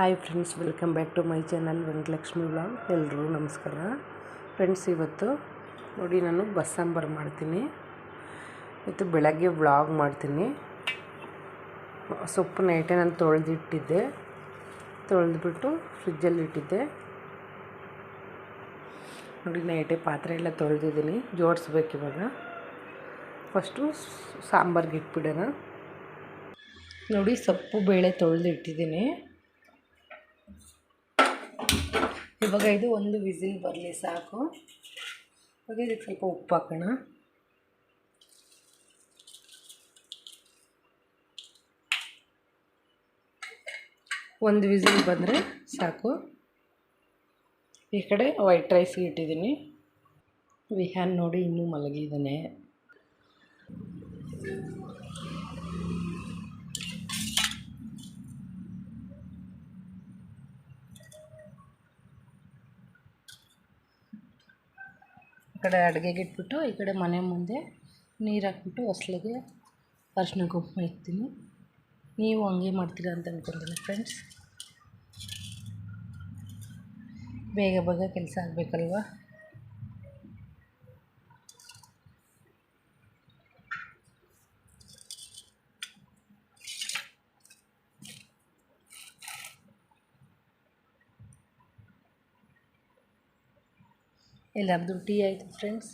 Hi friends welcome back to my channel Venkatalakshmi blog ಎಲ್ಲರೂ ನಮಸ್ಕಾರ. Friends ಇವತ್ತು ನೋಡಿ ನಾನು ಬಸ್ಸಾಂಬಾರು ಮಾಡ್ತೀನಿ. ಇವತ್ತು ಬೆಳಗ್ಗೆ ವ್ಲಾಗ್ ಮಾಡ್ತೀನಿ. ಸೊಪ್ಪು ನೈಟೆ ನಾನು ತೊಳೆದಿಟ್ಟಿದ್ದೆ. ತೊಳೆದ್ಬಿಟ್ಟು ಫ್ರಿಜ್ಜಲ್ಲಿ ಇಟ್ಟಿದ್ದೆ. ನೋಡಿ ನೈಟೆ ಪಾತ್ರೆ ಎಲ್ಲ ತೊಳೆದಿದ್ದೀನಿ. ಜೋಡಿಸ್ಬೇಕು ಇವಾಗ. ಫಸ್ಟು ಸಾಂಬಾರಿಗೆ ಇಟ್ಬಿಡೋಣ. ನೋಡಿ ಸೊಪ್ಪು ಬೇಳೆ ತೊಳೆದು ಇಟ್ಟಿದ್ದೀನಿ ಇವಾಗ ಇದು ಒಂದು ವಿಸಿಲ್ ಬರಲಿ ಸಾಕು. ಇವಾಗ ಇದಕ್ಕೆ ಸ್ವಲ್ಪ ಉಪ್ಪು ಹಾಕೋಣ. ಒಂದು ವಿಸಿಲ್ ಬಂದರೆ ಸಾಕು. ಈ ಕಡೆ ವೈಟ್ ರೈಸ್ಗೆ ಇಟ್ಟಿದ್ದೀನಿ. ವಿಹಾನ್ ನೋಡಿ ಇನ್ನೂ ಮಲಗಿದ್ದಾನೆ. ಕಡೆ ಅಡುಗೆಗೆ ಇಟ್ಬಿಟ್ಟು, ಈ ಕಡೆ ಮನೆ ಮುಂದೆ ನೀರು ಹಾಕ್ಬಿಟ್ಟು ಹೊಸ್ಲಿಗೆ ಅರಿಶಿನ ಕುಂಕುಮ ಇಡ್ತೀನಿ. ನೀವು ಹಂಗೆ ಮಾಡ್ತೀರಾ ಅಂತ ಅಂದ್ಕೊಂಡಿಲ್ಲ ಫ್ರೆಂಡ್ಸ್ ಬೇಗ ಬೇಗ ಕೆಲಸ ಆಗಬೇಕಲ್ವ? ಎಲ್ಲರದು ಟೀ ಆಯಿತು ಫ್ರೆಂಡ್ಸ್.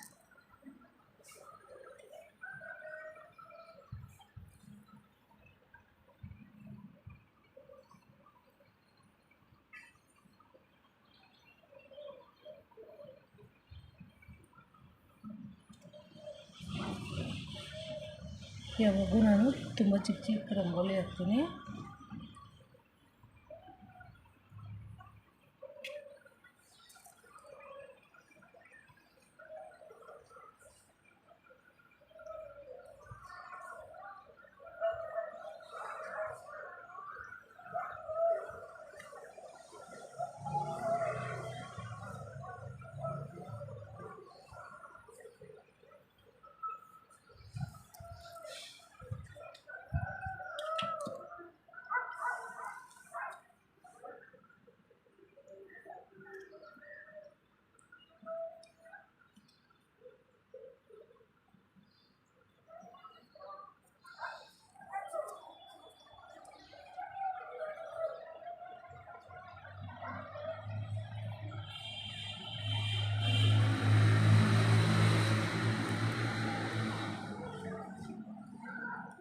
ಯಾವಾಗೂ ನಾನು ತುಂಬ ಚಿಕ್ಕ ಚಿಕ್ಕ ರಂಗೋಲಿ ಹಾಕ್ತೀನಿ.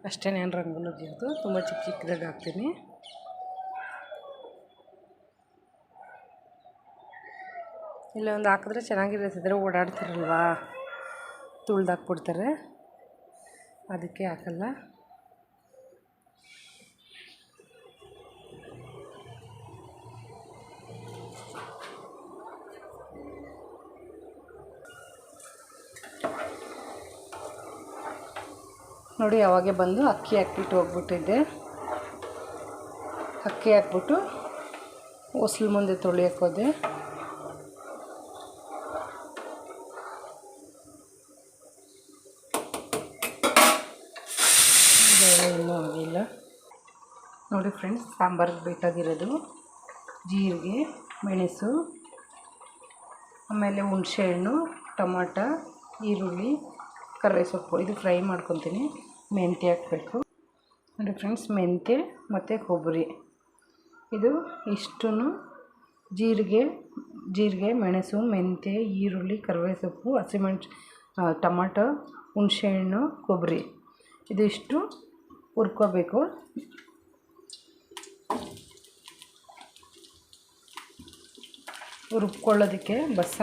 ಅಷ್ಟೇ ನಾನು ರಂಗೋಲಿ ಅದು ತುಂಬ ಚಿಕ್ಕ ಚಿಕ್ಕದಾಗಿ ಹಾಕ್ತೀನಿ. ಇಲ್ಲ ಒಂದು ಹಾಕಿದ್ರೆ ಚೆನ್ನಾಗಿರ್ತದೆ ಓಡಾಡ್ತಾರಲ್ವಾ? ತುಳ್ದಾಕ್ಬಿಡ್ತಾರೆ ಅದಕ್ಕೆ ಹಾಕಲ್ಲ. ನೋಡಿ ಯಾವಾಗೆ ಬಂದು ಅಕ್ಕಿ ಹಾಕ್ಬಿಟ್ಟು ಹೋಗ್ಬಿಟ್ಟಿದ್ದೆ. ಅಕ್ಕಿ ಹಾಕ್ಬಿಟ್ಟು ಹೊಸ್ಲು ಮುಂದೆ ತೊಳಿಯೋಕ್ಕೋದೆ ಇನ್ನೂ ಆಗಿಲ್ಲ. ನೋಡಿ ಫ್ರೆಂಡ್ಸ್ ಸಾಂಬಾರಿಗೆ ಬೇಕಾಗಿರೋದು. ಜೀರಿಗೆ, ಮೆಣಸು, ಆಮೇಲೆ ಹುಣಸೆಹಣ್ಣು ಟೊಮಾಟ, ಈರುಳ್ಳಿ. ಕರ್ಬೇ ಸೊಪ್ಪು. ಇದು ಫ್ರೈ ಮಾಡ್ಕೊತೀನಿ. ಮೆಂತ್ಯ ಹಾಕಬೇಕು. ನೋಡಿ ಫ್ರೆಂಡ್ಸ್, ಮೆಂತ್ಯ ಮತ್ತು ಕೊಬ್ಬರಿ. ಇದು ಇಷ್ಟೂ ಜೀರಿಗೆ ಜೀರಿಗೆ, ಮೆಣಸು, ಮೆಂತ್ಯ, ಈರುಳ್ಳಿ ಕರ್ಬೇ ಸೊಪ್ಪು ಹಸಿಮೆಣ್ಸು ಟೊಮಾಟೊ, ಹುಣಸೆಹಣ್ಣು, ಕೊಬ್ಬರಿ. ಇದಿಷ್ಟು ಹುರ್ಕೋಬೇಕು. ರುಬ್ಕೊಳ್ಳೋದಕ್ಕೆ ಬಸ್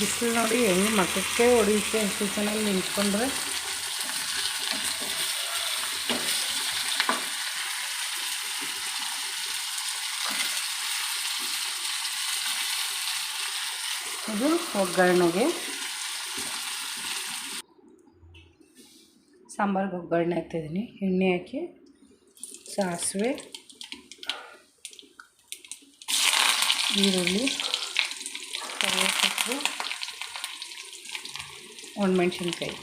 ಬಿಸಿಲು ನೋಡಿ ಹೆಂಗೆ ಮಕ್ಕಕ್ಕೆ ಹೊಡಿಯುತ್ತೆ ಎಷ್ಟು ಚೆನ್ನಾಗಿ ನಿಂತ್ಕೊಂಡ್ರೆ. ಇದು ಒಗ್ಗರಣೆಗೆ. ಸಾಂಬಾರಿಗೆ ಒಗ್ಗರಣೆ ಹಾಕ್ತಿದ್ದೀನಿ ಎಣ್ಣೆ ಹಾಕಿ ಸಾಸಿವೆ, ಈರುಳ್ಳಿ, ಕರಿವೇಪಿಲೆ ಒಣಮೆಣ್ಸಿನ್ಕಾಯಿ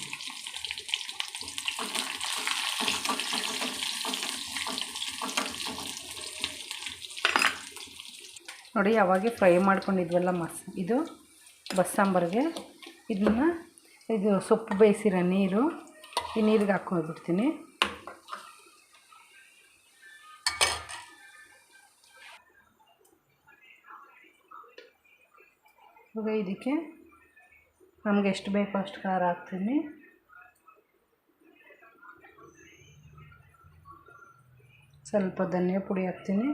ನೋಡಿ ಅವಾಗೆ ಫ್ರೈ ಮಾಡ್ಕೊಂಡಿದ್ವಲ್ಲ ಮಸ್ ಇದು ಬಸ್ಸಾಂಬಾರಿಗೆ. ಇದನ್ನು, ಇದು ಸೊಪ್ಪು ಬೇಯಿಸಿರೋ ನೀರು, ಈ ನೀರಿಗೆ ಹಾಕೊಂಡ್ಬಿಡ್ತೀನಿ ಇವಾಗ ಇದಕ್ಕೆ ನಮ್ಗೆ ಎಷ್ಟು ಬೇಕೋ ಅಷ್ಟು ಖಾರ ಹಾಕ್ತೀನಿ. ಸ್ವಲ್ಪ ಧನಿಯಾ ಪುಡಿ ಹಾಕ್ತೀನಿ.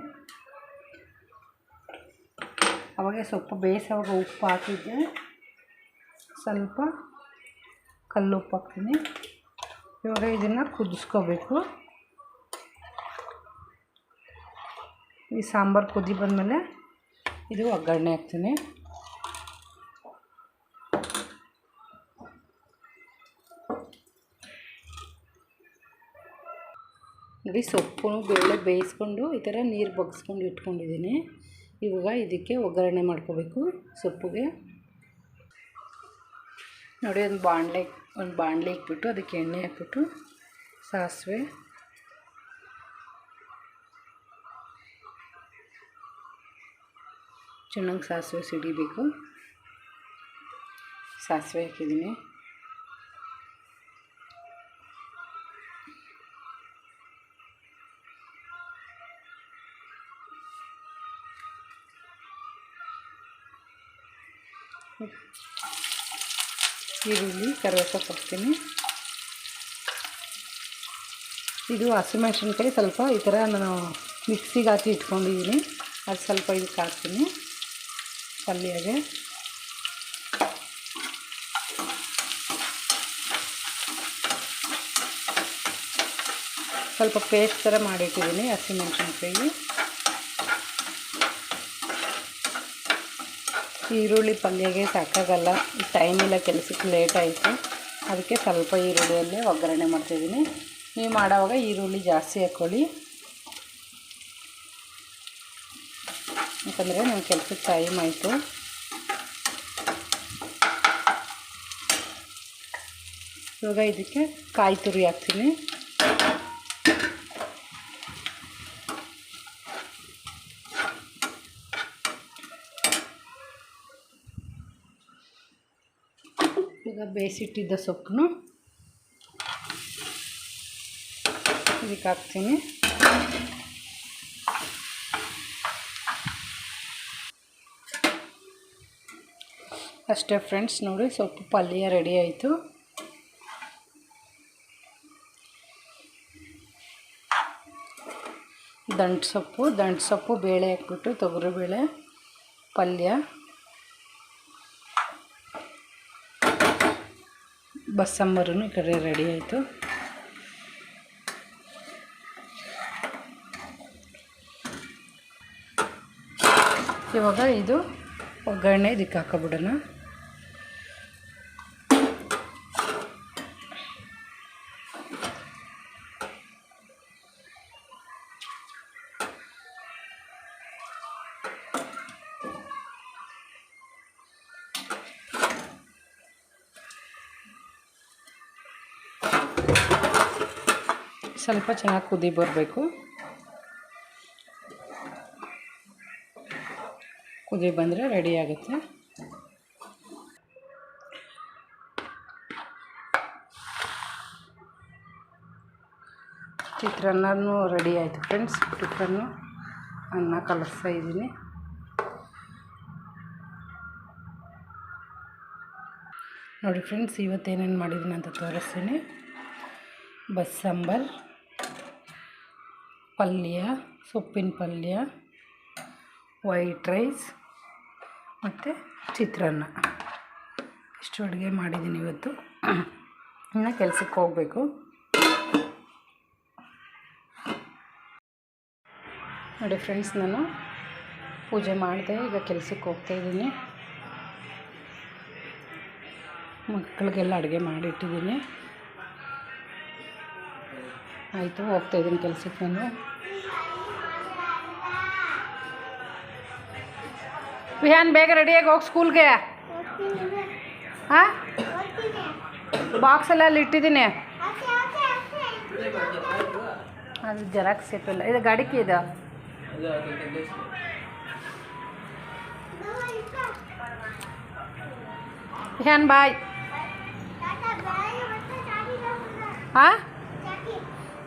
ಅವಾಗೆ ಸ್ವಲ್ಪ ಬೇಯಿಸುವಾಗ ಉಪ್ಪು ಹಾಕಿದ್ದೆ. ಸ್ವಲ್ಪ ಕಲ್ಲು ಉಪ್ಪು ಹಾಕ್ತೀನಿ. ಇವಾಗ ಇದನ್ನು ಕುದಿಸ್ಕೋಬೇಕು. ಈ ಸಾಂಬಾರು ಕುದಿ ಬಂದಮೇಲೆ ಇದು ಒಗ್ಗರಣೆ ಹಾಕ್ತೀನಿ. ನೋಡಿ ಸೊಪ್ಪು ಬೇಳೆ ಬೇಯಿಸ್ಕೊಂಡು ಈ ಥರ ನೀರು ಬಗ್ಸ್ಕೊಂಡು ಇಟ್ಕೊಂಡಿದ್ದೀನಿ. ಇವಾಗ ಇದಕ್ಕೆ ಒಗ್ಗರಣೆ ಮಾಡ್ಕೋಬೇಕು ಸೊಪ್ಪಿಗೆ. ನೋಡಿ, ಒಂದು ಬಾಣಲೆ ಒಂದು ಬಾಣಲೆ ಇಟ್ಬಿಟ್ಟು ಅದಕ್ಕೆ ಎಣ್ಣೆ ಹಾಕ್ಬಿಟ್ಟು ಸಾಸಿವೆ. ಚೆನ್ನಾಗಿ ಸಾಸಿವೆ ಸಿಡಿಬೇಕು. ಸಾಸಿವೆ ಹಾಕಿದ್ದೀನಿ. ಈರುಳ್ಳಿ, ಕರಿವೇಪಾಕು ಹಾಕ್ತೀನಿ. ಇದು ಹಸಿಮೆಣ್ಸಿನ್ಕಾಯಿ ಸ್ವಲ್ಪ ಈ ಥರ ನಾನು ಮಿಕ್ಸಿಗೆ ಹಾಕಿ ಇಟ್ಕೊಂಡಿದ್ದೀನಿ. ಅದು ಸ್ವಲ್ಪ ಇದಕ್ಕೆ ಹಾಕ್ತೀನಿ. ಪಲ್ಯಗೆ. ಸ್ವಲ್ಪ ಪೇಸ್ಟ್ ಥರ ಮಾಡಿಟ್ಟಿದ್ದೀನಿ ಹಸಿಮೆಣ್ಸಿನ್ಕಾಯಿ ಈರುಳ್ಳಿ ಪಲ್ಯಗೆ ಸಾಕಾಗಲ್ಲ. ಟೈಮ್ ಇಲ್ಲ, ಕೆಲಸಕ್ಕೆ ಲೇಟ್ ಆಯಿತು. ಅದಕ್ಕೆ ಸ್ವಲ್ಪ ಈರುಳ್ಳಿಯಲ್ಲೇ ಒಗ್ಗರಣೆ ಮಾಡ್ತಿದ್ದೀನಿ. ನೀವು ಮಾಡೋವಾಗ ಈರುಳ್ಳಿ ಜಾಸ್ತಿ ಹಾಕ್ಕೊಳ್ಳಿ. ಯಾಕಂದರೆ ನಮ್ಮ ಕೆಲಸಕ್ಕೆ ಟೈಮ್ ಆಯಿತು. ಇವಾಗ ಇದಕ್ಕೆ ಕಾಯಿ ತುರಿ ಹಾಕ್ತೀನಿ ಈಗ ಬೇಯಿಸಿಟ್ಟಿದ್ದ ಸೊಪ್ಪನ್ನು ಇದಕ್ಕೆ ಹಾಕ್ತೀನಿ. ಅಷ್ಟೇ ಫ್ರೆಂಡ್ಸ್, ನೋಡಿ ಸೊಪ್ಪು ಪಲ್ಯ ರೆಡಿ ಆಯಿತು. ದಂಟು ಸೊಪ್ಪು ದಂಟು ಸೊಪ್ಪು ಬೇಳೆ ಹಾಕ್ಬಿಟ್ಟು ತೊಗರಿಬೇಳೆ ಪಲ್ಯ. ಬಸ್ಸಾಂಬಾರು ಈ ಕಡೆ ರೆಡಿ ಆಯಿತು. ಇವಾಗ ಇದು ಒಗ್ಗರಣೆ ಇದಕ್ಕೆ ಹಾಕೊಬಿಡೋಣ. ಸ್ವಲ್ಪ ಚೆನ್ನಾಗಿ ಕುದಿ ಬರಬೇಕು. ಕುದಿ ಬಂದರೆ ರೆಡಿ ಆಗುತ್ತೆ. ಚಿತ್ರಾನ್ನನೂ ರೆಡಿ ಆಯಿತು ಫ್ರೆಂಡ್ಸ್. ಟಿಫನ್ನು ಅನ್ನ ಕಲಿಸ್ತಾ ಇದ್ದೀನಿ. ನೋಡಿ ಫ್ರೆಂಡ್ಸ್, ಇವತ್ತೇನೇನು ಮಾಡಿದ್ದೀನಿ ಅಂತ ತೋರಿಸ್ತೀನಿ. ಬಸ್ಸಾಂಬಾರ್. ಪಲ್ಯ, ಸೊಪ್ಪಿನ ಪಲ್ಯ ವೈಟ್ ರೈಸ್ ಮತ್ತು ಚಿತ್ರಾನ್ನ. ಇಷ್ಟು ಅಡುಗೆ ಮಾಡಿದ್ದೀನಿ ಇವತ್ತು. ಇನ್ನು ಕೆಲಸಕ್ಕೆ ಹೋಗಬೇಕು. ನೋಡಿ ಫ್ರೆಂಡ್ಸ್ ನಾನು ಪೂಜೆ ಮಾಡಿದೆ, ಈಗ ಕೆಲಸಕ್ಕೆ ಹೋಗ್ತಾಯಿದ್ದೀನಿ ಮಕ್ಕಳಿಗೆಲ್ಲ ಅಡುಗೆ ಮಾಡಿಟ್ಟಿದ್ದೀನಿ. ಆಯಿತು, ಹೋಗ್ತಾ ಇದ್ದೀನಿ ಕೆಲಸಕ್ಕೆ ನಾನು. ವಿಹಾನ್, ಬೇಗ ರೆಡಿಯಾಗಿ ಹೋಗಿ ಸ್ಕೂಲ್ಗೆ ಹಾಂ? ಬಾಕ್ಸೆಲ್ಲ ಅಲ್ಲಿ ಇಟ್ಟಿದ್ದೀನಿ. ಅದು ಜೆರಾಕ್ಸ್ ಸಿಕ್ಕಿಲ್ಲ ಇದು ಗಾಡಿಕೆ ಇದು? ವಿಹಾನ್ ಬಾಯ್ ಹಾಂ?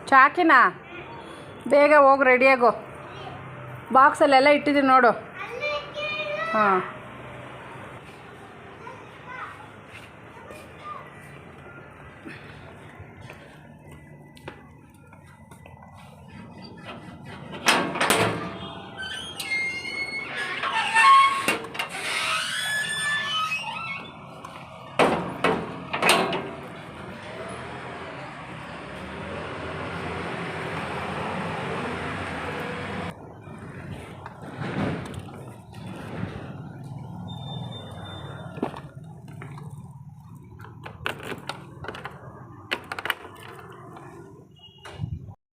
ಚಾಕಿನಾ? ಬೇಗ ಹೋಗಿ ರೆಡಿಯಾಗು ಬಾಕ್ಸಲ್ಲೆಲ್ಲ ಇಟ್ಟಿದ್ದೀನಿ ನೋಡು. ಹಾಂ